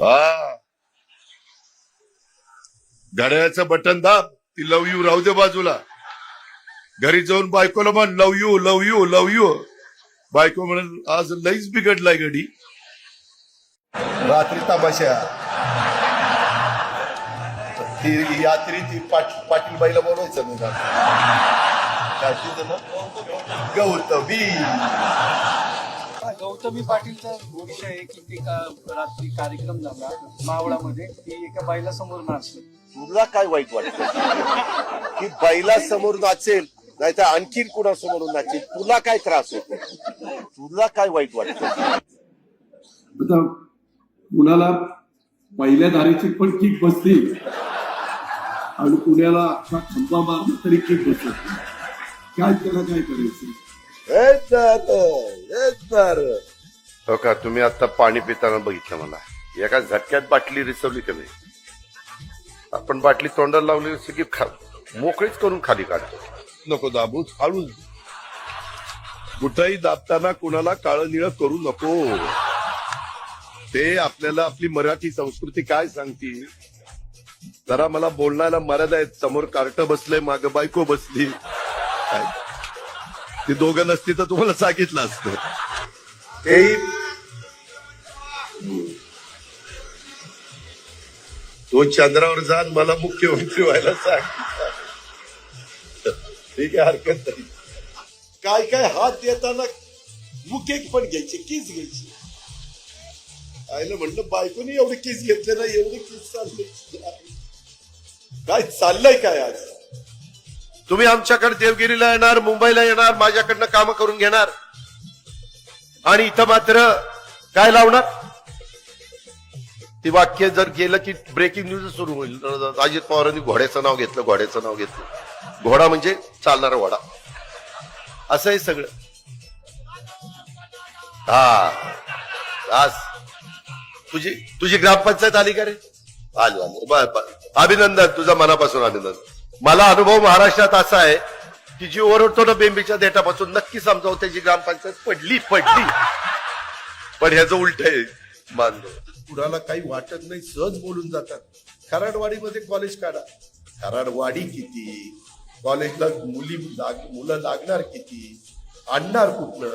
हा. घड्याळाचं बटन दाब ती लव यू राहू दे बाजूला. घरी जाऊन बायकोला म्हण love you love you love you. बायको म्हणून आज लईच बिघडलाय गडी रात्री तमाशा. ती यात्री ती पाट पाटील बाईला बोलवायचं मी गौतमी. गौतमी पाटीलचा विषय आहे की ते का रात्री कार्यक्रम झाला मावळामध्ये. ती एका बाईला समोर नाचली तुला काय वाईट वाटत? की बैला समोर नाचेल नाहीतर आणखीन कुणा समोर नाचेल? तुला काय त्रास होतो? तुला काय वाईट वाटत? आता कुणाला पहिल्या धारेची पण किक बसली आणि कुणाला अख्खा खंबा मारला तरी किक बसत. नाही. काय त्याला काय करायचं? हो का तुम्ही आता पाणी पिताना बघितलं मला. एका झटक्यात बाटली रिसवली का नाही आपण बाटली तोंडाला लावली की खा मोकळीच करून खाली काढतो. नको दाबू हळू कुठंही दाबताना कुणाला काळं निळं करू नको. ते आपल्याला आपली मराठी संस्कृती काय सांगते जरा मला बोलण्याला मर्यादा आहेत. समोर कार्ट बसलंय माग बायको बसली. काय? ते दोघं नसती तर तुम्हाला सांगितलं असतं. तेही तो चंद्रावर जाण मला मुख्यमंत्री व्हायला सांग ठीक आहे हरकत नाही. काय काय हात देताना मुकेक पण घ्यायचे किस घ्यायची. आईला म्हणलं बायकोनी एवढे किस घेतले ना एवढे किस चालले. काय चाललंय काय आज? तुम्ही आमच्याकडे देवगिरीला येणार मुंबईला येणार माझ्याकडनं काम करून घेणार. आणि इथं मात्र काय लावणार? ती वाक्य जर गेलं की ब्रेकिंग न्यूज सुरू होईल. अजित पवारांनी घोड्याचं नाव घेतलं घोड्याचं नाव घेतलं. घोडा म्हणजे चालणारा घोडा असं हे सगळं. हा. आज. तुझी तुझी ग्रामपंचायत आली का रे? आली आली. अभिनंदन तुझा मनापासून अभिनंदन. मला अनुभव महाराष्ट्रात असा आहे की जी ओरडतो ना बेंबीच्या देठापासून नक्की समजावं त्याची ग्रामपंचायत पडली पडली. पण ह्याचं उलट आहे मानलो. कुणाला काही वाटत नाही सहज बोलून जातात. खराडवाडीमध्ये कॉलेज काढा. खराडवाडी किती? कॉलेजला मुली लाग मुलं लागणार किती? आणणार कुठनं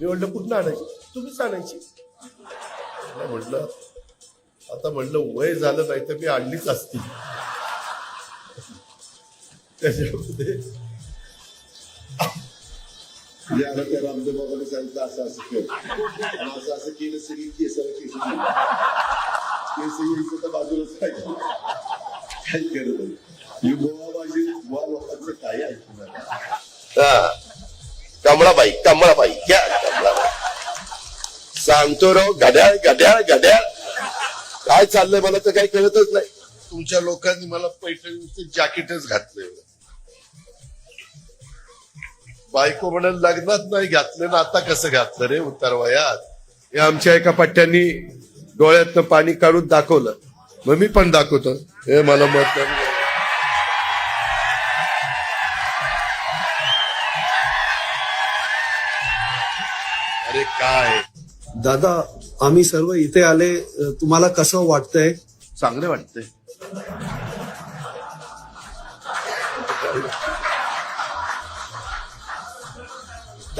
मी म्हणलं कुठनं आणायची? तुम्हीच आणायची. म्हटलं म्हणलं आता म्हणलं वय झालं नाही तर मी आणलीच असती. त्याच्यामध्ये याला त्या रामदेव बाबाने सांगितलं असं असं केलं असं असं केलं सगळी केसाला केस केस यायचं तर बाजूलाच राहायचं काय करत नाही. ही. गोवा माझी गोवा लोकांचं काय ऐकणार कमळाबाई कमळाबाई घ्या कमळाबाई. सांगतो राव घड्याळ घड्याळ घड्याळ. काय चाललंय मला तर काही कळतच नाही. तुमच्या लोकांनी मला पैठणीचं जॅकेटच घातलंय बायको म्हणून लग्नात नाही घातलं ना आता कसं घातलं रे उतार वयात? हे आमच्या एका पट्ट्यांनी डोळ्यातनं पाणी काढून दाखवलं. मग मी पण दाखवतो. हे मला मत नाही. अरे काय? दादा आम्ही सर्व इथे आले तुम्हाला कसं वाटतंय? चांगले वाटतंय.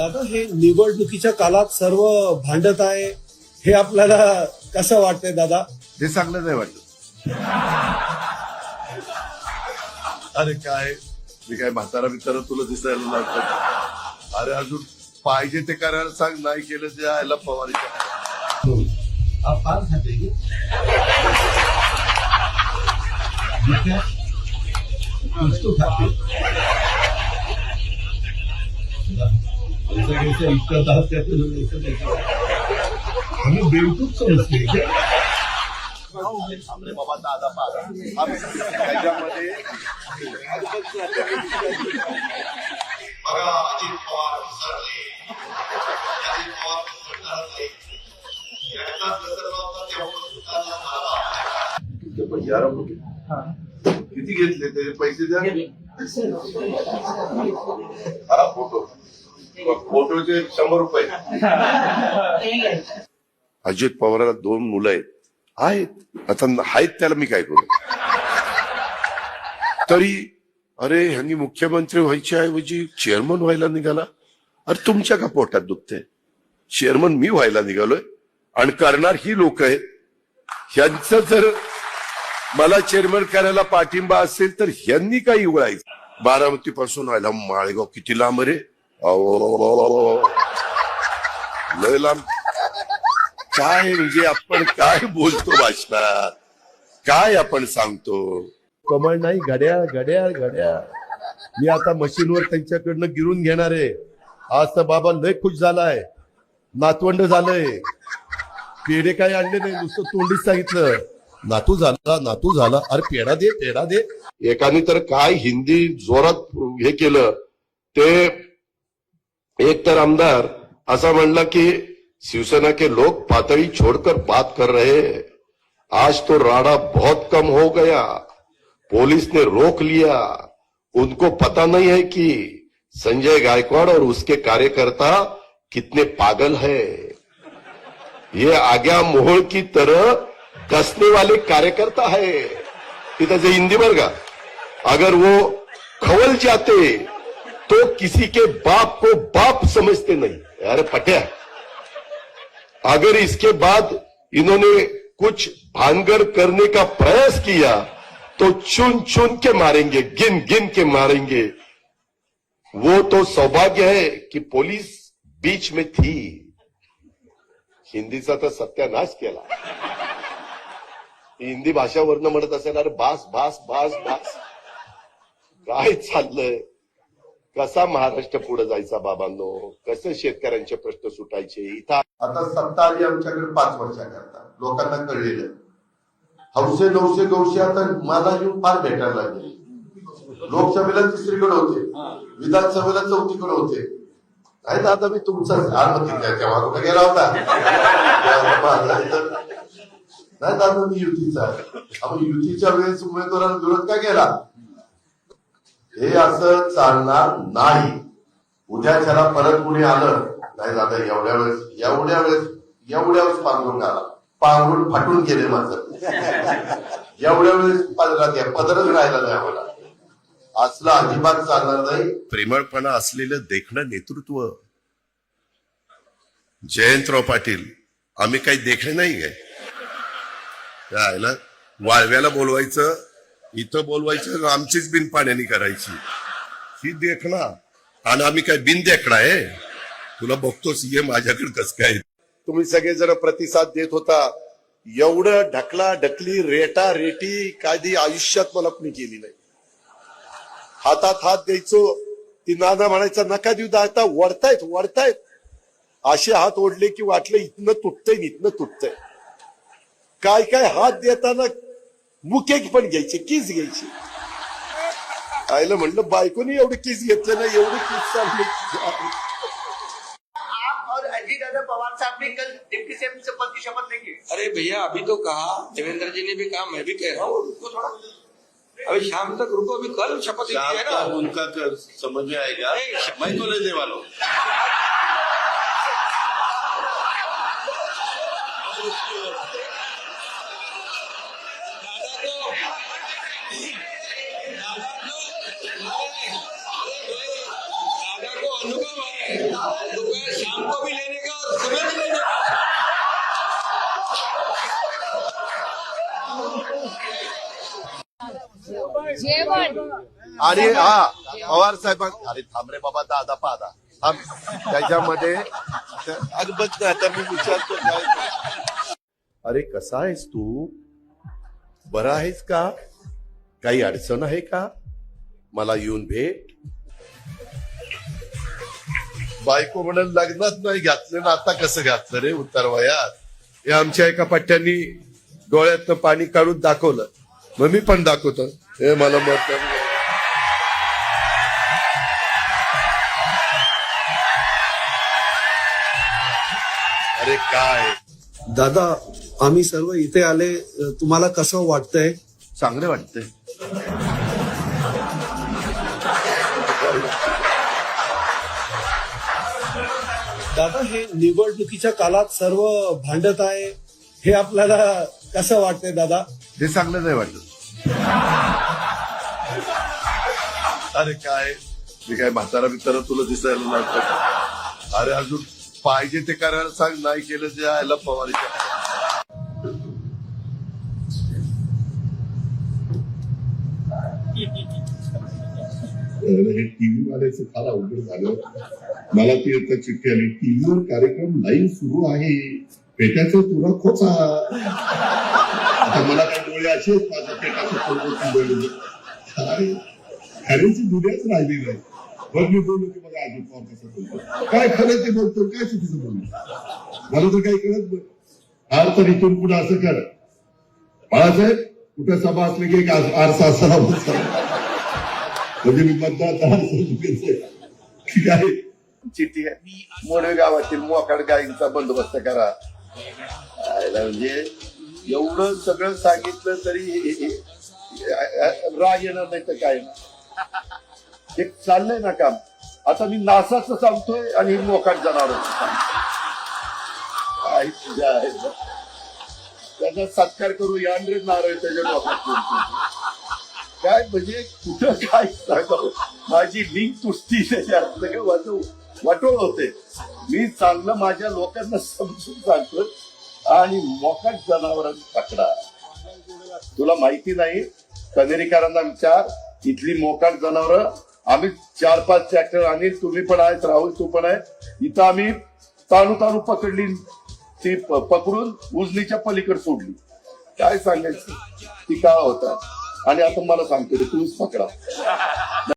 दादा हे निवडणुकीच्या काळात सर्व भांडत आहे. हे आपल्याला कसं वाटतंय दादा? ते चांगलं नाही वाटत. अरे काय? मी काय म्हातारा बितारा तुला दिसायला लागतो अरे अजून पाहिजे ते करायला सांग नाही केलं ते यायला फवारी खाते. ऐसा कैसे इसका कहते हो ऐसा कैसे हमें बेवकूफ़ समझते हैं क्या? अरे बाबा दादा पाहा आम्ही त्याच्यामध्ये बघा अजित पवार अजित पवार तेव्हा किती घेतले ते पैसे द्या हा फ़ोटो। फोटोचे शंभर रुपये. अजित पवाराला दोन मुलं आहेत. आहेत. आता आहेत त्याला मी काय करू? तरी अरे ह्यांनी मुख्यमंत्री व्हायच्या ऐवजी चेअरमन व्हायला निघाला. अरे तुमच्या का पोटात दुखते चेअरमन मी व्हायला निघालोय. आणि करणार ही लोक आहेत. ह्यांचं जर मला चेअरमन करायला पाठिंबा असेल तर ह्यांनी काही उघडायचं. बारामती पासून व्हायला माळेगाव किती लांब रे? लय लांब. काय म्हणजे आपण काय बोलतो भाषणात? काय आपण सांगतो? कमळ नाही घड्याळ घड्याळ घड्याळ. मी आता मशीनवर त्यांच्याकडनं गिरून घेणार आहे. आज तर बाबा लय खुश झालाय. नातवंड झालंय. पेढे काय आणले नाही नुसतं तोंडीच सांगितलं. नातू झाला नातू झाला. अरे पेढा दे पेढा दे. एकाने तर काय हिंदी जोरात हे केलं ते एक तर आमदार असा म्हणला की शिवसेना के लोग पातळी छोड़कर बात कर रहे आज तो राडा बहुत कम हो गया। पुलिस ने रोक लिया। उनको पता नहीं है कि संजय गायकवाड़ और उसके कार्यकर्ता कितने पागल है। ये आज्ञा मोहळ की तरह कसने वाले कार्यकर्ता है। त्याचे हिंदी का अगर वो खवल जाते तो किसी के बाप को बाप समझते नहीं। अरे पटिया। अगर इसके बाद इन्होंने कुछ भानगड़ करने का प्रयास किया तो चुन चुन के मारेंगे गिन गिन के मारेंगे। वो तो सौभाग्य है कि पुलिस बीच में थी। हिंदीचा तर सत्यानाश केला हिंदी भाषावरनं म्हणत असेल, अरे बास बास बास बास. काय कसा महाराष्ट्र पुढे जायचा बाबांनो? कसे शेतकऱ्यांचे प्रश्न सुटायचे? इथं आता सत्ता आली आमच्याकडे पाच वर्षाकरता. लोकांना कळलेलं हौसे नऊशे गौशे आता मला येऊन फार भेटायला लागले. लोकसभेला तिसरीकडे होते. विधानसभेला चौथीकडे होते. नाही आता मी तुमचा आरमती त्याच्या गेला होता. नाही दादा मी युतीचा आहे. आपण युतीच्या वेळेस उमेदवारांना विरोध का केला? हे असं चालणार नाही. उद्या त्याला परत कुणी आलं नाही दादा एवढ्या वेळेस एवढ्या वेळेस एवढ्या वेळेस पांघरून आला पांघरून फाटून गेले माझं. एवढ्या वेळेस पदरात या पदरच राहिला नाही आम्हाला. असलं अजिबात चालणार नाही. प्रेमळपणा असलेलं देखणं नेतृत्व. जयंतराव पाटील आम्ही काही देखणे नाही काय त्याला वाळव्याला बोलवायचं इथं बोलवायचं आमचीच बिन पाण्याने करायची. ही देखणा आणि आम्ही काय बिन देखणा आहे तुला बघतोस ये माझ्याकडे कस काय तुम्ही सगळे जण प्रतिसाद देत होता. एवढं ढकला ढकली रेटा रेटी कायदी आयुष्यात मला कुणी केली नाही. हातात हात द्यायचो. ती नाना म्हणायचा नका देऊ दा आता वडतायत वडतायत. असे हात ओढले की वाटलं इथनं तुटतंय इथनं तुटतंय. काय काय हात देताना मुके पण घ्यायचे किस घ्यायची आईला म्हणलं बायकोनी एवढं किस घेतलं ना एवढं किस चालले आप और अजीत दादा पवार साहब ने कल डिप्टी सीएम से पद की शपथ लेंगे। अरे भैया अभी तो कहा देवेंद्र जी ने भी कहा मैं भी कह रहा हूँ। रुको थोड़ा। अभी शाम तक रुको अभी कल शपथ ली है ना। उनका कर, समझ में आएगा। मैं तो लेने वाला हूँ। अनुभव है दोपहर शाम को भी लेने का और सुबह भी लेने का जेवण. आणि हा पवार साहेब अरे थांब रे बाबा दादा पादा थांब. त्याच्यामध्ये अगं बघ ना आता मी विचारतो काय. अरे कसा आहेस तू? बरा आहेस का? काही अडचण आहे का? मला येऊन भेट. बायको म्हणून लग्नात नाही घातलं ना आता कसं घातलं रे उत्तर वयात? हे आमच्या एका पट्ट्यांनी डोळ्यातनं पाणी काढून दाखवलं. मग मी पण दाखवतो. हे मला मत अरे काय? दादा आम्ही सर्व इथे आले तुम्हाला कसं वाटतंय? चांगले वाटतंय. दादा हे निवडणुकीच्या काळात सर्व भांडत आहे. हे आपल्याला कसं वाटतंय दादा? हे चांगलं नाही वाटत. अरे काय? मी काय म्हातारा बितारा तुला दिसायला लागतं अरे अजून पाहिजे ते करायला सांग नाही केलं ते आयला पवारीच्या हे टीव्ही वाल्याचं फार अवघड झालं. मला ती आता चिठ्ठी आली. टीव्हीवर कार्यक्रम लाईव्ह सुरू आहे. पेट्याचा तुरा खोचा. आता मला काय डोळे असे माझ्या पेटाचं पोट डोळे खऱ्याची दुनियाच राहिली नाही. मग मी बोललो की बघा अजित पवार कसं बोलतो. काय खरं ते बोलतो काय चुकीचं बोलतो? मला तर काही कळत नाही. हार तर इथून पुढे असं कर. बाळासाहेब कुठे सभा असली की एक आरसा असावा. म्हणजे मी मतदार ठीक आहे? चिठ्ठी आहे. गावातील मोकाड गायींचा बंदोबस्त करा. म्हणजे एवढं सगळं सांगितलं तरी राग येणार नाही तर काय? हे चाललंय ना काम. आता मी नासाच सांगतोय आणि मोकाट जनावर त्याचा सत्कार करू यांड्रे नारळ त्याच्या डोक्यात काय म्हणजे कुठं काय सांगावं? माझी लिंक तुटती त्याच्यात सगळं वाटो वाटोळ होते. मी चांगलं माझ्या लोकांना समजून सांगतो आणि मोकाट जनावरांचा पकडा. तुला माहिती नाही कनेरीकरांना विचार. इथली मोकाट जनावर आम्ही चार पाच ट्रॅक्टर आणि तुम्ही पण आहेत राहुल तू पण आहे. इथं आम्ही ताणू ताणू पकडली ती पकडून उजनीच्या पलीकडे सोडली. काय सांगायचं? ती का होता? आणि आता मला सांगतो तूच पकडा.